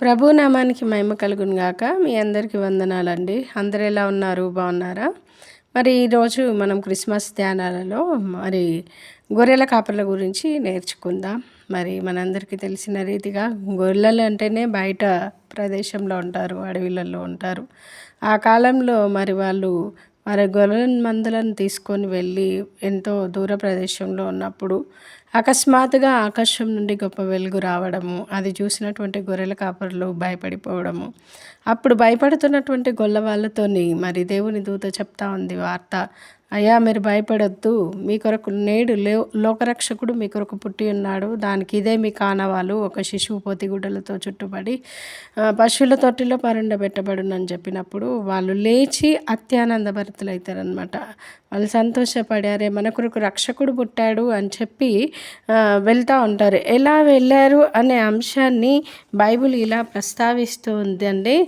ప్రభు నామానికి మహిమ కలుగును గాక. మీ అందరికీ వందనాలండి. అందరు ఎలా ఉన్నారు? బాగున్నారా? మరి ఈరోజు మనం క్రిస్మస్ ధ్యానాలలో మరి గొర్రెల కాపర్ల గురించి నేర్చుకుందాం. మరి మనందరికీ తెలిసిన రీతిగా గొర్రెలు అంటేనే బయట ప్రదేశంలో ఉంటారు అడవిలలో ఉంటారు. ఆ కాలంలో మరి వాళ్ళు మరి గొర్రెల మందులను తీసుకొని వెళ్ళి ఎంతో దూర ప్రదేశంలో ఉన్నప్పుడు అకస్మాత్తుగా ఆకాశం నుండి గొప్ప వెలుగు రావడము అది చూసినటువంటి గొర్రెల కాపరులు భయపడిపోవడము అప్పుడు భయపడుతున్నటువంటి గొల్ల వాళ్ళతోని మరి దేవుని దూత చెప్తా ఉంది వార్త. అయ్యా మీరు భయపడొద్దు. మీ కొరకు నేడు లో లోకరక్షకుడు మీ కొరకు పుట్టి ఉన్నాడు. దానికి ఇదే మీ కానవాలు. ఒక శిశువు పొతిగుడ్డలతో చుట్టుబడి పశువుల తొట్టిలో పరుండబెట్టబడునని చెప్పినప్పుడు వాళ్ళు లేచి అత్యానందభరితులవుతారనమాట వాళ్ళు సంతోషపడారే. మన కొరకు రక్షకుడు పుట్టాడు అని చెప్పి వెళ్తూ ఉంటారు. ఎలా వెళ్ళారు? అనే అంశాన్ని బైబిల్ ఇలా ప్రస్తావిస్తూ ఉందండి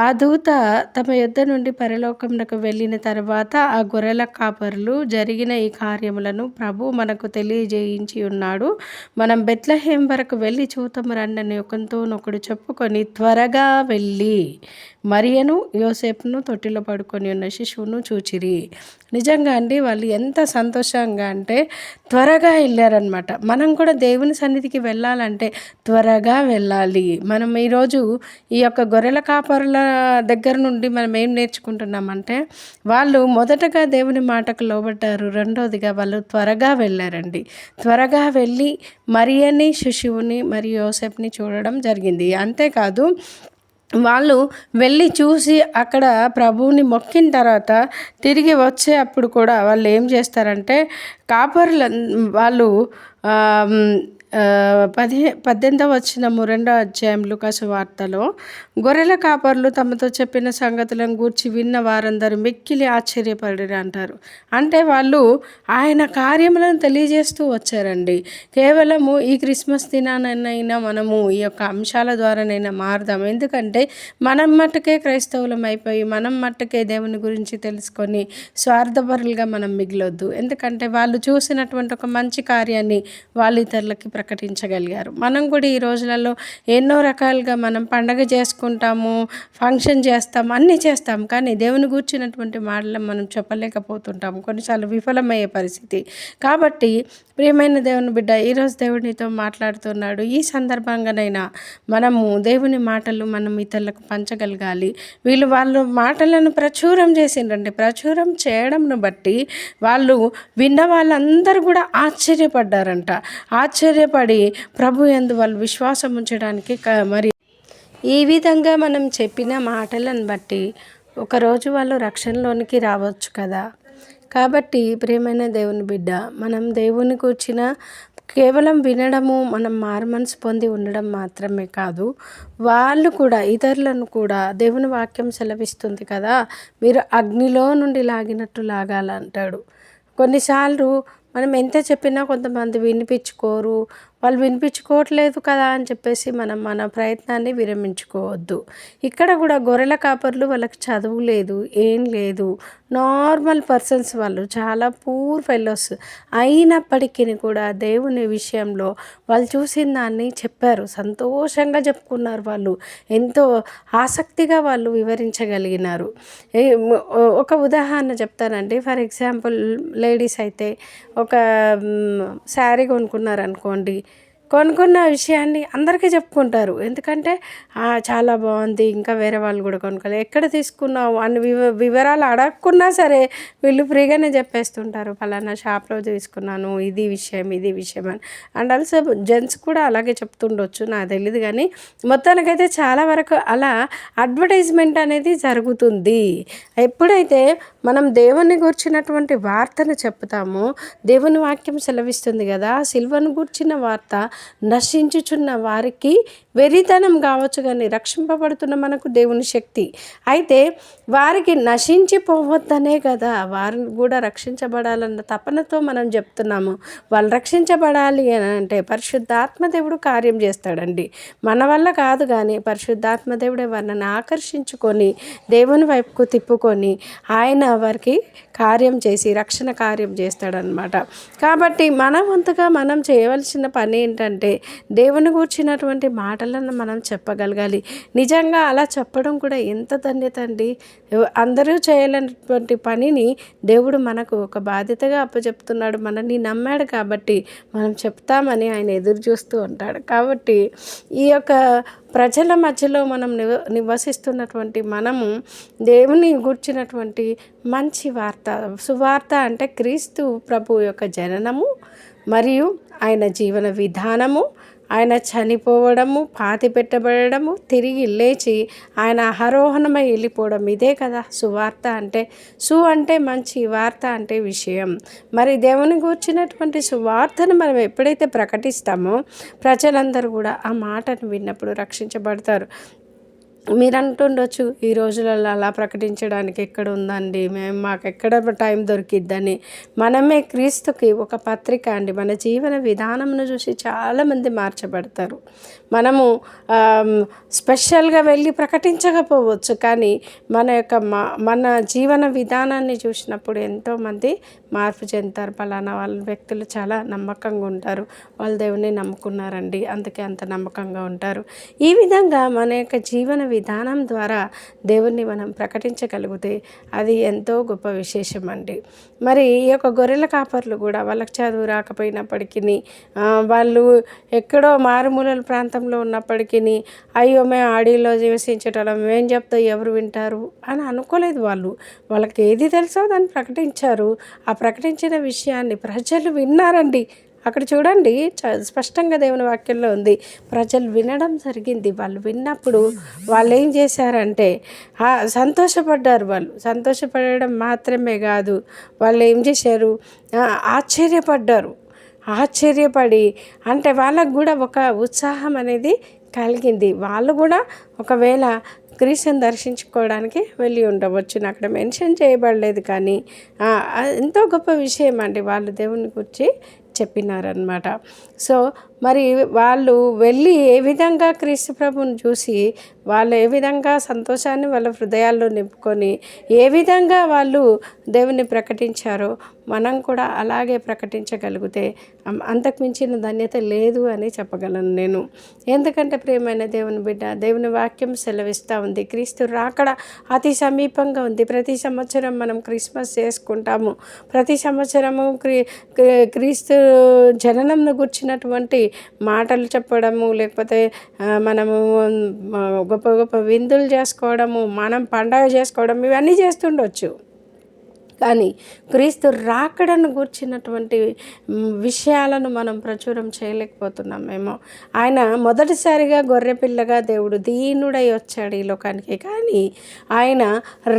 ఆ దూత తమ యుద్ధ నుండి పరలోకమునకు వెళ్ళిన తర్వాత ఆ గొర్రెల కాపరులు జరిగిన ఈ కార్యములను ప్రభు మనకు తెలియజేయించి ఉన్నాడు. మనం బెత్లహేం వరకు వెళ్ళి చూతము రండని ఒకరితోనొకడు చెప్పుకొని త్వరగా వెళ్ళి మరియను యోసేపును తొట్టిలో పడుకొని ఉన్న శిశువును చూచిరి. నిజంగా అండి వాళ్ళు ఎంత సంతోషంగా అంటే త్వరగా వెళ్ళారనమాట మనం కూడా దేవుని సన్నిధికి వెళ్ళాలంటే త్వరగా వెళ్ళాలి. మనం ఈరోజు ఈ యొక్క గొర్రెల కాపరుల దగ్గర నుండి మనం ఏం నేర్చుకుంటున్నామంటే వాళ్ళు మొదటగా దేవుని మాటకు లోబడ్డారు రెండవదిగా వాళ్ళు త్వరగా వెళ్ళారండి. త్వరగా వెళ్ళి మరియని శిశువుని మరియు యోసెఫ్ని చూడడం జరిగింది. అంతేకాదు వాళ్ళు వెళ్ళి చూసి అక్కడ ప్రభువుని మొక్కిన తర్వాత తిరిగి వచ్చే అప్పుడు కూడా వాళ్ళు ఏం చేస్తారంటే కాపర్లు వాళ్ళు పది పద్దెనిమిదవ వచ్చినము రెండో అధ్యాయం లుకాసు వార్తలో గొర్రెల కాపర్లు తమతో చెప్పిన సంగతులను గూర్చి విన్న వారందరూ మిక్కిలి ఆశ్చర్యపడి అంటారు. అంటే వాళ్ళు ఆయన కార్యములను తెలియజేస్తూ వచ్చారండి. కేవలము ఈ క్రిస్మస్ దినానైనా మనము ఈ యొక్క అంశాల ద్వారానైనా మారుదాం ఎందుకంటే మనం మట్టుకే క్రైస్తవులం అయిపోయి మనం మట్టుకే దేవుని గురించి తెలుసుకొని స్వార్థపరులుగా మనం మిగిలొద్దు. ఎందుకంటే వాళ్ళు చూసినటువంటి ఒక మంచి కార్యాన్ని వాళ్ళు ఇతరులకి ప్రకటించగలిగారు. మనం కూడా ఈ రోజులలో ఎన్నో రకాలుగా మనం పండగ చేసుకుంటాము ఫంక్షన్ చేస్తాం అన్నీ చేస్తాం కానీ దేవుని కూర్చున్నటువంటి మాటలను మనం చెప్పలేకపోతుంటాము. కొన్నిసార్లు విఫలమయ్యే పరిస్థితి. కాబట్టి ప్రియమైన దేవుని బిడ్డ ఈరోజు దేవునితో మాట్లాడుతున్నాడు. ఈ సందర్భంగానైనా మనము దేవుని మాటలు మనం ఇతరులకు పంచగలగాలి. వీళ్ళు వాళ్ళు మాటలను ప్రచురం చేసిండ్రండి. ప్రచురం చేయడంను బట్టి వాళ్ళు విన్న వాళ్ళందరూ కూడా ఆశ్చర్యపడ్డారంట. సిద్ధపడి ప్రభు ఎందు వాళ్ళు విశ్వాసం ఉంచడానికి మరి ఈ విధంగా మనం చెప్పిన మాటలను బట్టి ఒకరోజు వాళ్ళు రక్షణలోనికి రావచ్చు కదా. కాబట్టి ప్రేమైన దేవుని బిడ్డ మనం దేవుని కూర్చిన కేవలం వినడము మనం మార్మన్స్ పొంది ఉండడం మాత్రమే కాదు వాళ్ళు కూడా ఇతరులను కూడా దేవుని వాక్యం సెలవిస్తుంది కదా. మీరు అగ్నిలో నుండి లాగినట్టు లాగాలంటాడు. కొన్నిసార్లు మనం ఎంత చెప్పినా కొంతమంది వినిపించుకోరు వాళ్ళు వినిపించుకోవట్లేదు కదా అని చెప్పేసి మనం మన ప్రయత్నాన్ని విరమించుకోవద్దు. ఇక్కడ కూడా గొర్రెల కాపర్లు వాళ్ళకి చదువు లేదు ఏం లేదు. నార్మల్ పర్సన్స్ వాళ్ళు చాలా పూర్ ఫెలోస్ అయినప్పటికీ కూడా దేవుని విషయంలో వాళ్ళు చూసిన దాన్ని చెప్పారు. సంతోషంగా చెప్పుకున్నారు వాళ్ళు. ఎంతో ఆసక్తిగా వాళ్ళు వివరించగలిగినారు. ఒక ఉదాహరణ చెప్తానండి. ఫర్ ఎగ్జాంపుల్ లేడీస్ అయితే ఒక శారీ కొనుక్కున్నారనుకోండి. కొనుక్కున్న విషయాన్ని అందరికీ చెప్పుకుంటారు. ఎందుకంటే చాలా బాగుంది ఇంకా వేరే వాళ్ళు కూడా కొనుక్కోవాలి ఎక్కడ తీసుకున్నావు? అని వివ వివరాలు అడగకున్నా సరే వీళ్ళు ఫ్రీగానే చెప్పేస్తుంటారు. ఫలానా షాప్లో తీసుకున్నాను ఇది విషయం ఇది విషయం అని. అండ్ ఆల్సో జెంట్స్ కూడా అలాగే చెప్తుండొచ్చు నాకు తెలియదు కానీ మొత్తానికైతే చాలా వరకు అలా అడ్వర్టైజ్మెంట్ అనేది జరుగుతుంది. ఎప్పుడైతే మనం దేవుని గుర్చినటువంటి వార్తను చెప్తాము. దేవుని వాక్యం సెలవిస్తుంది కదా సిల్వను గుర్చిన వార్త నశించుచున్న వారికి వెరితనం కావచ్చు కానీ రక్షింపబడుతున్న మనకు దేవుని శక్తి. అయితే వారికి నశించిపోవద్దనే కదా. వారిని కూడా రక్షించబడాలన్న తపనతో మనం చెప్తున్నాము. వాళ్ళు రక్షించబడాలి అని అంటే పరిశుద్ధాత్మ దేవుడు కార్యం చేస్తాడండి. మన వల్ల కాదు కానీ పరిశుద్ధాత్మ దేవుడే వారిని ఆకర్షించుకొని దేవుని వైపుకు తిప్పుకొని ఆయన వారికి కార్యం చేసి రక్షణ కార్యం చేస్తాడనమాట కాబట్టి మన వంతుగా మనం చేయవలసిన పని ఏంటంటే దేవుని కూర్చున్నటువంటి మాట మాటలను మనం చెప్పగలగాలి. నిజంగా అలా చెప్పడం కూడా ఎంత ధన్యత అండి. అందరూ చేయలేనటువంటి పనిని దేవుడు మనకు ఒక బాధ్యతగా అప్పచెప్తున్నాడు. మనల్ని నమ్మాడు కాబట్టి మనం చెప్తామని ఆయన ఎదురు చూస్తూ ఉంటాడు. కాబట్టి ఈ యొక్క ప్రజల మధ్యలో మనం నివ నివసిస్తున్నటువంటి మనము దేవుని గుర్చినటువంటి మంచి వార్త సువార్త అంటే క్రీస్తు ప్రభు యొక్క జననము మరియు ఆయన జీవన విధానము ఆయన చనిపోవడము పాతి పెట్టబడము తిరిగి లేచి ఆయన అహరోహణమై వెళ్ళిపోవడం. ఇదే కదా సువార్త అంటే. సు అంటే మంచి వార్త అంటే విషయం. మరి దేవుని కూర్చున్నటువంటి సువార్తను మనం ఎప్పుడైతే ప్రకటిస్తామో ప్రజలందరూ కూడా ఆ మాటను విన్నప్పుడు రక్షించబడతారు. మీరు అంటుండొచ్చు ఈ రోజులలో అలా ప్రకటించడానికి ఎక్కడ ఉందండి మేము మాకు ఎక్కడ టైం దొరికిద్దని. మనమే క్రీస్తుకి ఒక పత్రిక అండి. మన జీవన విధానంను చూసి చాలామంది మార్చబడతారు. మనము స్పెషల్గా వెళ్ళి ప్రకటించకపోవచ్చు. కానీ మన యొక్క మా- మన జీవన విధానాన్ని చూసినప్పుడు ఎంతోమంది మార్పు చెందుతారు. పలానా వాళ్ళ వ్యక్తులు చాలా నమ్మకంగా ఉంటారు. వాళ్ళు దేవుని నమ్ముకున్నారండి. అందుకే అంత నమ్మకంగా ఉంటారు. ఈ విధంగా మన యొక్క జీవన విధానం ద్వారా దేవుణ్ణి మనం ప్రకటించగలిగితే అది ఎంతో గొప్ప విశేషం అండి మరి ఈ యొక్క గొర్రెల కాపర్లు కూడా వాళ్ళకి చదువు రాకపోయినప్పటికీ వాళ్ళు ఎక్కడో మారుమూలల ప్రాంతం ప్రాంతంలో ఉన్నప్పటికీ అయ్యో మేము ఆడిలో నివసించటం మేము చెప్తా ఎవరు వింటారు అని అనుకోలేదు వాళ్ళు. వాళ్ళకి ఏది తెలుసో దాన్ని ప్రకటించారు. ఆ ప్రకటించిన విషయాన్ని ప్రజలు విన్నారండి. అక్కడ చూడండి చ- స్పష్టంగా దేవుని వాక్యంలో ఉంది. ప్రజలు వినడం జరిగింది. వాళ్ళు విన్నప్పుడు వాళ్ళు ఏం చేశారంటే సంతోషపడ్డారు వాళ్ళు. సంతోషపడడం మాత్రమే కాదు వాళ్ళు ఏం చేశారు ఆశ్చర్యపడ్డారు. ఆశ్చర్యపడి. అంటే వాళ్ళకు కూడా ఒక ఉత్సాహం అనేది కలిగింది. వాళ్ళు కూడా ఒకవేళ క్రీస్తుని దర్శించుకోవడానికి వెళ్ళి ఉండవచ్చు. అక్కడ మెన్షన్ చేయబడలేదు కానీ ఎంతో గొప్ప విషయం అండి. వాళ్ళు దేవుని గురించి చెప్పినారనమాట సో మరి వాళ్ళు వెళ్ళి ఏ విధంగా క్రీస్తు ప్రభుని చూసి వాళ్ళు ఏ విధంగా సంతోషాన్ని వాళ్ళ హృదయాల్లో నింపుకొని ఏ విధంగా వాళ్ళు దేవుని ప్రకటించారో మనం కూడా అలాగే ప్రకటించగలిగితే అంతకుమించిన అంతకు మించిన ధన్యత లేదు అని చెప్పగలను నేను. ఎందుకంటే ప్రియమైన దేవుని బిడ్డ దేవుని వాక్యం సెలవిస్తూ ఉంది. క్రీస్తు రాకడ అతి సమీపంగా ఉంది. ప్రతి సంవత్సరం మనం క్రిస్మస్ చేసుకుంటాము. ప్రతి సంవత్సరము క్రీ- క్రీస్తు జననంను గుర్చినటువంటి మాటలు చెప్పడము లేకపోతే మనము గొప్ప గొప్ప విందులు చేసుకోవడము మనం పండగ చేసుకోవడం ఇవన్నీ చేస్తుండొచ్చు. కానీ క్రీస్తు రాకడను గూర్చినటువంటి విషయాలను మనం ప్రచురం చేయలేకపోతున్నాం మేము ఆయన మొదటిసారిగా గొర్రెపిల్లగా దేవుడు దీనుడై వచ్చాడు ఈ లోకానికి. కానీ ఆయన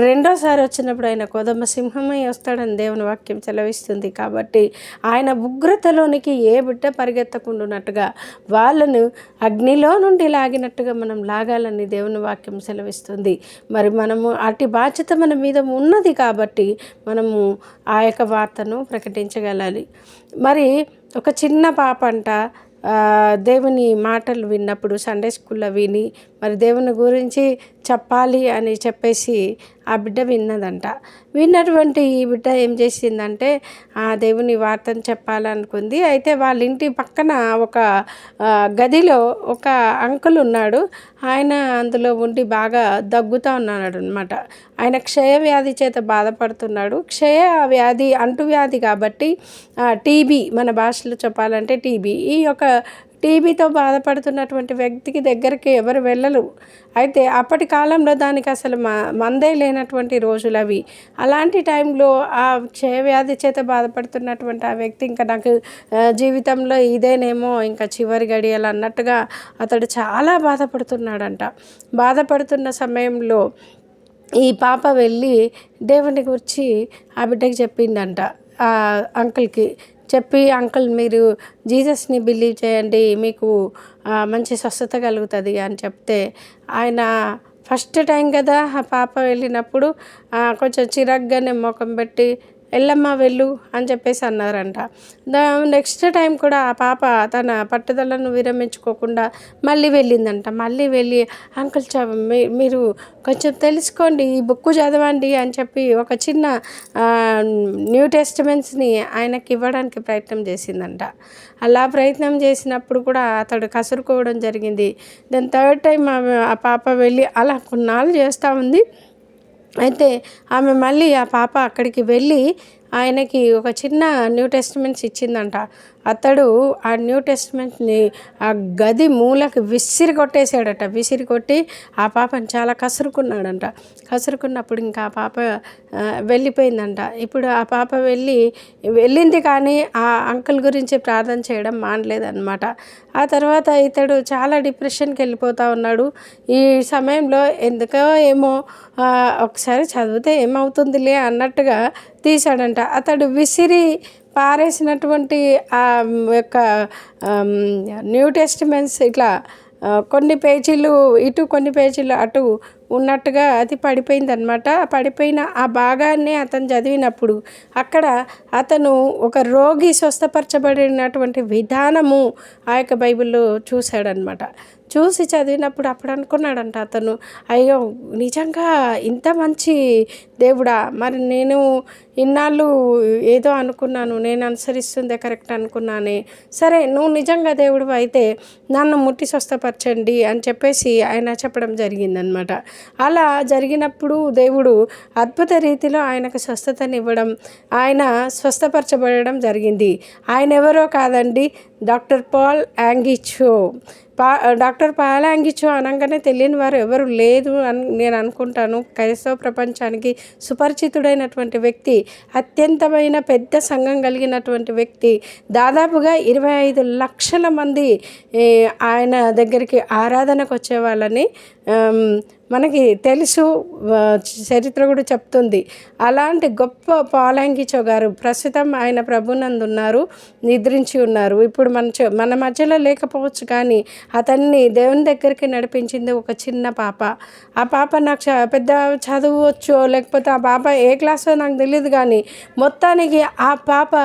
రెండోసారి వచ్చినప్పుడు ఆయన కొదమ సింహమై వస్తాడని దేవుని వాక్యం చెలవిస్తుంది కాబట్టి ఆయన ఉగ్రతలోనికి ఏ బిడ్డ పరిగెత్తకుండానట్టుగా వాళ్ళను అగ్నిలో నుండి లాగినట్టుగా మనం లాగాలని దేవుని వాక్యం సెలవిస్తుంది. మరి మనము అటు బాధ్యత మన మీద ఉన్నది కాబట్టి మనము ఆ యొక్క వార్తను ప్రకటించగలాలి. మరి ఒక చిన్న పాప అంట దేవుని మాటలు విన్నప్పుడు సండే స్కూల్లో విని మరి దేవుని గురించి చెప్పాలి అని చెప్పేసి ఆ బిడ్డ విన్నదంట. విన్నటువంటి ఈ బిడ్డ ఏం చేసిందంటే ఆ దేవుని వార్తను చెప్పాలనుకుంది. అయితే వాళ్ళ ఇంటి పక్కన ఒక గదిలో ఒక అంకుల్ ఉన్నాడు. ఆయన అందులో ఉండి బాగా దగ్గుతూ ఉన్నాడు అనమాట ఆయన క్షయ వ్యాధి చేత బాధపడుతున్నాడు. క్షయ వ్యాధి అంటువ్యాధి కాబట్టి టీబీ మన భాషలో చెప్పాలంటే టీబీ ఈ యొక్క టీబీతో బాధపడుతున్నటువంటి వ్యక్తికి దగ్గరికి ఎవరు వెళ్ళరు. అయితే అప్పటి కాలంలో దానికి అసలు మ మందే లేనటువంటి రోజులు అవి. అలాంటి టైంలో ఆ క్షయవ్యాధి చేత బాధపడుతున్నటువంటి ఆ వ్యక్తి ఇంకా నాకు జీవితంలో ఇదేనేమో ఇంకా చివరి గడియలు అన్నట్టుగా అతడు చాలా బాధపడుతున్నాడంట. బాధపడుతున్న సమయంలో ఈ పాప వెళ్ళి దేవుని గురించి ఆ బిడ్డకి చెప్పిందంట. ఆ అంకుల్కి చెప్పి అంకుల్ మీరు జీసస్ని బిలీవ్ చేయండి మీకు మంచి స్వస్థత కలుగుతుంది అని చెప్తే ఆయన ఫస్ట్ టైం కదా ఆ పాప వెళ్ళినప్పుడు కొంచెం చిరాగ్గానే ముఖం పెట్టి వెళ్ళమ్మా వెళ్ళు అని చెప్పేసి అన్నారంట. దా నెక్స్ట్ టైం కూడా ఆ పాప తన పట్టుదలను విరమించుకోకుండా మళ్ళీ వెళ్ళిందంట. మళ్ళీ వెళ్ళి అంకుల్ చ మీ- మీరు కొంచెం తెలుసుకోండి ఈ బుక్ చదవండి అని చెప్పి ఒక చిన్న న్యూ టెస్టిమెంట్స్ని ఆయనకి ఇవ్వడానికి ప్రయత్నం చేసిందంట. అలా ప్రయత్నం చేసినప్పుడు కూడా అతడు కసురుకోవడం జరిగింది. దెన్ థర్డ్ టైం ఆ పాప వెళ్ళి అలా కొన్నాళ్ళు చేస్తూ ఉంది అయితే ఆమె మళ్ళీ ఆ పాప అక్కడికి వెళ్ళి ఆయనకి ఒక చిన్న న్యూ టెస్ట్మెంట్స్ ఇచ్చిందంట. అతడు ఆ న్యూ టెస్ట్మెంట్ని ఆ గది మూలకి విసిరి కొట్టేశాడట. విసిరి కొట్టి ఆ పాపని చాలా కసురుకున్నాడంట. కసురుకున్నప్పుడు ఇంకా ఆ పాప వెళ్ళిపోయిందంట. ఇప్పుడు ఆ పాప వెళ్ళి వెళ్ళింది కానీ ఆ అంకుల్ గురించి ప్రార్థన చేయడం మానలేదన్నమాట. ఆ తర్వాత ఇతడు చాలా డిప్రెషన్కి వెళ్ళిపోతూ ఉన్నాడు. ఈ సమయంలో ఎందుకో ఏమో ఒకసారి చదివితే ఏమవుతుందిలే అన్నట్టుగా తీశాడంట. అతడు విసిరి పారేసినటువంటి ఆ యొక్క న్యూ టెస్టిమెంట్స్ ఇట్లా కొన్ని పేజీలు ఇటు కొన్ని పేజీలు అటు ఉన్నట్టుగా అది పడిపోయిందనమాట పడిపోయిన ఆ భాగాన్ని అతను చదివినప్పుడు అక్కడ అతను ఒక రోగి స్వస్థపరచబడినటువంటి విధానము ఆ యొక్క బైబిల్లో చూశాడనమాట చూసి చదివినప్పుడు అప్పుడు అనుకున్నాడంట అతను అయ్యో నిజంగా ఇంత మంచి దేవుడా? మరి నేను ఇన్నాళ్ళు ఏదో అనుకున్నాను నేను అనుసరిస్తుందే కరెక్ట్ అనుకున్నానే. సరే నువ్వు నిజంగా దేవుడు అయితే నన్ను ముట్టి స్వస్థపరచండి అని చెప్పేసి ఆయన చెప్పడం జరిగిందనమాట. అలా జరిగినప్పుడు దేవుడు అద్భుత రీతిలో ఆయనకు స్వస్థతనివ్వడం ఆయన స్వస్థపరచబడడం జరిగింది. ఆయన ఎవరో కాదండి డాక్టర్ పాల్ యాంగిచో. పా డాక్టర్ పాల్ అనగానే తెలియని వారు ఎవరు లేదు అని నేను అనుకుంటాను. క్రైస్తవ ప్రపంచానికి సుపరిచితుడైనటువంటి వ్యక్తి అత్యంతమైన పెద్ద సంఘం కలిగినటువంటి వ్యక్తి దాదాపుగా ఇరవై ఐదు లక్షల మంది ఆయన దగ్గరికి ఆరాధనకు వచ్చేవాళ్ళని మనకి తెలుసు చరిత్ర కూడా చెప్తుంది. అలాంటి గొప్ప పాలాంగిచో గారు ప్రస్తుతం ఆయన ప్రభునందు ఉన్నారు నిద్రించి ఉన్నారు. ఇప్పుడు మన మన మధ్యలో లేకపోవచ్చు కానీ అతన్ని దేవుని దగ్గరికి నడిపించింది ఒక చిన్న పాప. ఆ పాప నాకు చ- పెద్ద చదువువచ్చో లేకపోతే ఆ పాప ఏ క్లాసో నాకు తెలియదు కానీ మొత్తానికి ఆ పాప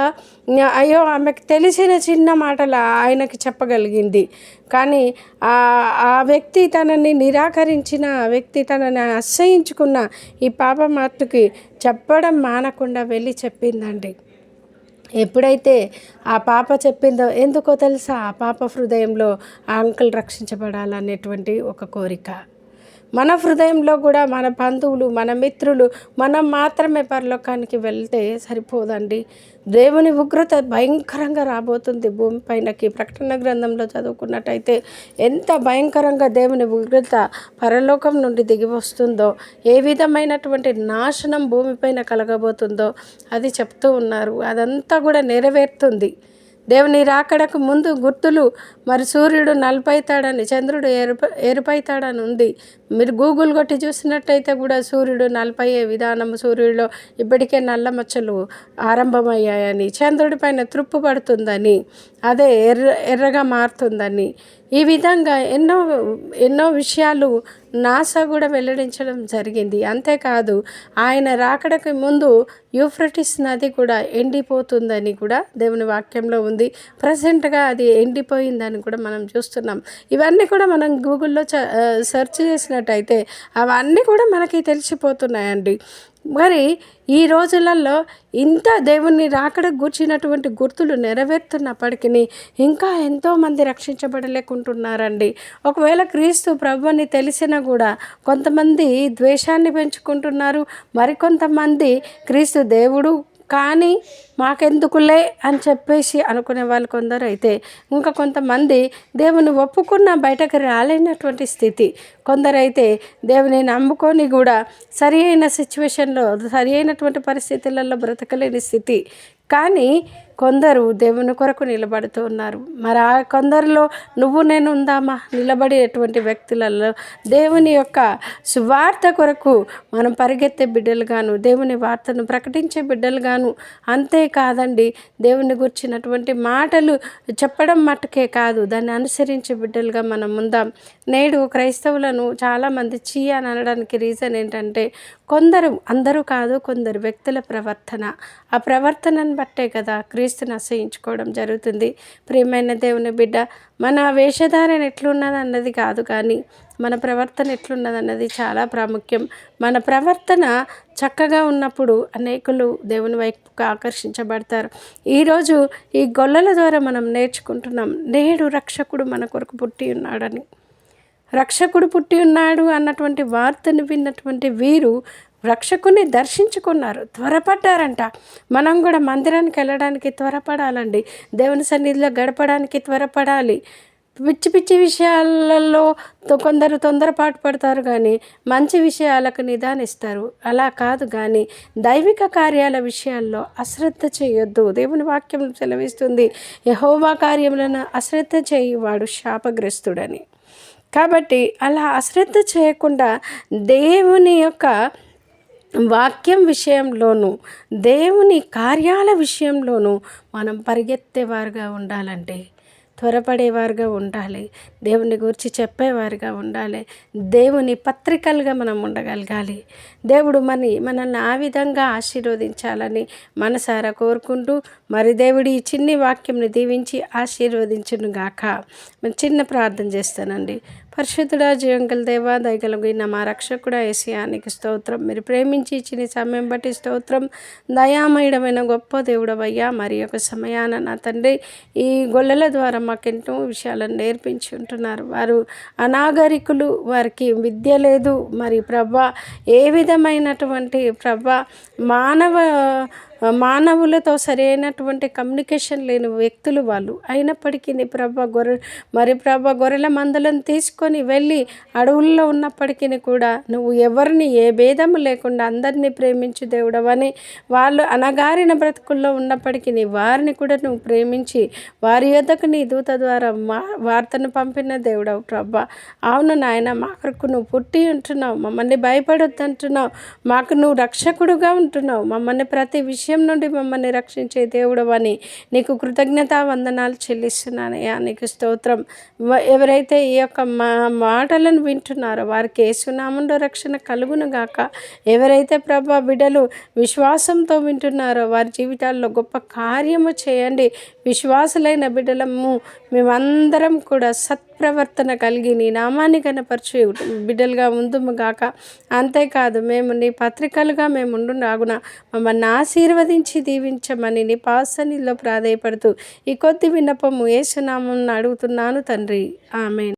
అయ్యో ఆమెకు తెలిసిన చిన్న మాటలు ఆయనకి చెప్పగలిగింది. కానీ ఆ వ్యక్తి తనని నిరా నిరాకరించిన వ్యక్తి తనని అసహించుకున్న ఈ పాప మాటకి చెప్పడం మానకుండా వెళ్ళి చెప్పిందండి. ఎప్పుడైతే ఆ పాప చెప్పిందో ఎందుకో తెలుసా? ఆ పాప హృదయంలో ఆ అంకుల్ రక్షించబడాలనేటువంటి ఒక కోరిక. మన హృదయంలో కూడా మన బంధువులు మన మిత్రులు మనం మాత్రమే పరలోకానికి వెళ్తే సరిపోదండి. దేవుని ఉగ్రత భయంకరంగా రాబోతుంది భూమి పైనకి. ప్రకటన గ్రంథంలో చదువుకున్నట్టయితే ఎంత భయంకరంగా దేవుని ఉగ్రత పరలోకం నుండి దిగి వస్తుందో ఏ విధమైనటువంటి నాశనం భూమిపైన కలగబోతుందో అది చెప్తూ ఉన్నారు. అదంతా కూడా నెరవేరుతుంది. దేవుని రాకడకు ముందు గుర్తులు మరి సూర్యుడు నలుపైతాడని చంద్రుడు ఎరుప ఎరుపైతాడని ఉంది. మీరు గూగుల్ కొట్టి చూసినట్టయితే కూడా సూర్యుడు నలభై విధానం సూర్యుడిలో ఇప్పటికే నల్ల మచ్చలు ఆరంభమయ్యాయని చంద్రుడి పైన త్రుప్పు పడుతుందని అదే ఎర్ర ఎర్రగా మారుతుందని. ఈ విధంగా ఎన్నో ఎన్నో విషయాలు నాసా కూడా వెల్లడించడం జరిగింది. అంతేకాదు ఆయన రాకడకి ముందు యూఫ్రటిస్ నది కూడా ఎండిపోతుందని కూడా దేవుని వాక్యంలో ఉంది. ప్రజెంట్గా అది ఎండిపోయిందని కూడా మనం చూస్తున్నాం. ఇవన్నీ కూడా మనం గూగుల్లో చ సెర్చ్ చేసినట్టయితే అవన్నీ కూడా మనకి తెలిసిపోతున్నాయండి. మరి ఈ రోజులలో ఇంత దేవుణ్ణి రాకడ గూర్చినటువంటి గుర్తులు నెరవేరుతున్నప్పటికీ ఇంకా ఎంతోమంది రక్షించబడలేకుంటున్నారండి. ఒకవేళ క్రీస్తు ప్రభుని తెలిసినా కూడా కొంతమంది ద్వేషాన్ని పెంచుకుంటున్నారు. మరికొంతమంది క్రీస్తు దేవుడు కానీ మాకెందుకులే అని చెప్పేసి అనుకునే వాళ్ళు కొందరు అయితే ఇంకా కొంతమంది దేవుని ఒప్పుకున్న బయటకు రాలేనటువంటి స్థితి. కొందరైతే దేవుని నమ్ముకొని కూడా సరి అయిన సిచ్యువేషన్లో సరి అయినటువంటి పరిస్థితులలో బ్రతకలేని స్థితి. కానీ కొందరు దేవుని కొరకు నిలబడుతూ ఉన్నారు. మరి ఆ కొందరిలో నువ్వు నేను ఉందామా? నిలబడేటువంటి వ్యక్తులలో దేవుని యొక్క సువార్త కొరకు మనం పరిగెత్తే బిడ్డలుగాను దేవుని వార్తను ప్రకటించే బిడ్డలుగాను అంతేకాదండి దేవుని గుర్చినటువంటి మాటలు చెప్పడం మట్టుకే కాదు. దాన్ని అనుసరించే బిడ్డలుగా మనం ఉందాం. నేడు క్రైస్తవులను చాలామంది చీ అని అనడానికి రీజన్ ఏంటంటే కొందరు అందరూ కాదు కొందరు వ్యక్తుల ప్రవర్తన. ఆ ప్రవర్తనను బట్టే కదా క్రీస్తుని ఆశ్రయించుకోవడం జరుగుతుంది. ప్రియమైన దేవుని బిడ్డ మన వేషధారణ ఎట్లున్నది అన్నది కాదు కానీ మన ప్రవర్తన ఎట్లున్నది అన్నది చాలా ప్రాముఖ్యం. మన ప్రవర్తన చక్కగా ఉన్నప్పుడు అనేకులు దేవుని వైపుకు ఆకర్షించబడతారు. ఈరోజు ఈ గొల్లల ద్వారా మనం నేర్చుకుంటున్నాం నేడు రక్షకుడు మన కొరకు పుట్టి ఉన్నాడని. రక్షకుడు పుట్టి ఉన్నాడు అన్నటువంటి వార్తను విన్నటువంటి వీరు రక్షకుని దర్శించుకున్నారు. త్వరపడ్డారంట. మనం కూడా మందిరానికి వెళ్ళడానికి త్వరపడాలండి. దేవుని సన్నిధిలో గడపడానికి త్వరపడాలి. పిచ్చి పిచ్చి విషయాలలో కొందరు తొందరపాటు పడతారు కానీ మంచి విషయాలకు నిదానిస్తారు. అలా కాదు కానీ దైవిక కార్యాల విషయాల్లో అశ్రద్ధ చేయొద్దు. దేవుని వాక్యం సెలవిస్తుంది. యహోవా కార్యములను అశ్రద్ధ చేయువాడు శాపగ్రస్తుడని. కాబట్టి అలా అశ్రద్ధ చేయకుండా దేవుని యొక్క వాక్యం విషయంలోనూ దేవుని కార్యాల విషయంలోనూ మనం పరిగెత్తేవారుగా ఉండాలంటే త్వరపడేవారుగా ఉండాలి. దేవుని గురించి చెప్పేవారుగా ఉండాలి. దేవుని పత్రికలుగా మనం ఉండగలగాలి. దేవుడు మన మనల్ని ఆ విధంగా ఆశీర్వదించాలని మనసారా కోరుకుంటూ మరి దేవుడి ఈ చిన్ని వాక్యంని దీవించి ఆశీర్వదించును గాక చిన్న ప్రార్థన చేస్తానండి. పరిశుద్ధుడా జీవంగల దేవా దయగలిగిన మా రక్షకుడా ఏసియానికి స్తోత్రం. మీరు ప్రేమించి ఇచ్చిన సమయం బట్టి స్తోత్రం. దయామయుడమైన గొప్ప దేవుడవయ్యా మరి ఒక సమయాన నా తండ్రి ఈ గొల్లల ద్వారా మాకెంతో విషయాలను నేర్పించి ఉంటున్నారు. వారు అనాగరికులు వారికి విద్య లేదు. మరి ప్రభా ఏ విధమైనటువంటి ప్రభా మానవ మానవులతో సరైనటువంటి కమ్యూనికేషన్ లేని వ్యక్తులు వాళ్ళు. అయినప్పటికీ ప్రభ గొర్రె మరి ప్రభ గొర్రెల మందలను తీసుకొని వెళ్ళి అడవుల్లో ఉన్నప్పటికీ కూడా నువ్వు ఎవరిని ఏ భేదము లేకుండా అందరినీ ప్రేమించు దేవుడవని వాళ్ళు అనగారిన బ్రతుకుల్లో ఉన్నప్పటికీ వారిని కూడా నువ్వు ప్రేమించి వారి యొద్దకు నీ దూత ద్వారా మా వార్తను పంపిన దేవుడవు ప్రభ. అవును నాయన మా కొరకు నువ్వు పుట్టి ఉంటున్నావు. మమ్మల్ని భయపడొద్దంటున్నావు. మాకు నువ్వు రక్షకుడుగా ఉంటున్నావు. మమ్మల్ని ప్రతి విషయం విషయం నుండి మమ్మల్ని రక్షించే దేవుడు అని నీకు కృతజ్ఞత వందనాలు చెల్లిస్తున్నానయ్యా. నీకు స్తోత్రం. ఎవరైతే ఈ యొక్క మా మాటలను వింటున్నారో వారికి ఏసునామంలో రక్షణ కలుగును గాక. ఎవరైతే ప్రభా బిడ్డలు విశ్వాసంతో వింటున్నారో వారి జీవితాల్లో గొప్ప కార్యము చేయండి. విశ్వాసులైన బిడ్డలము మేమందరం కూడా సత్ప్రవర్తన కలిగి నీ నామాన్ని కనపరిచి బిడ్డలుగా ఉందుము గాక. అంతేకాదు మేము నీ పత్రికలుగా మేము ఉండు మమ్మల్ని ఆశీర్వదించి దీవించమని నీ పాసనిలో ప్రాధాయపడుతూ ఈ కొద్ది విన్నపము ఏసునామం అడుగుతున్నాను తండ్రి. ఆమె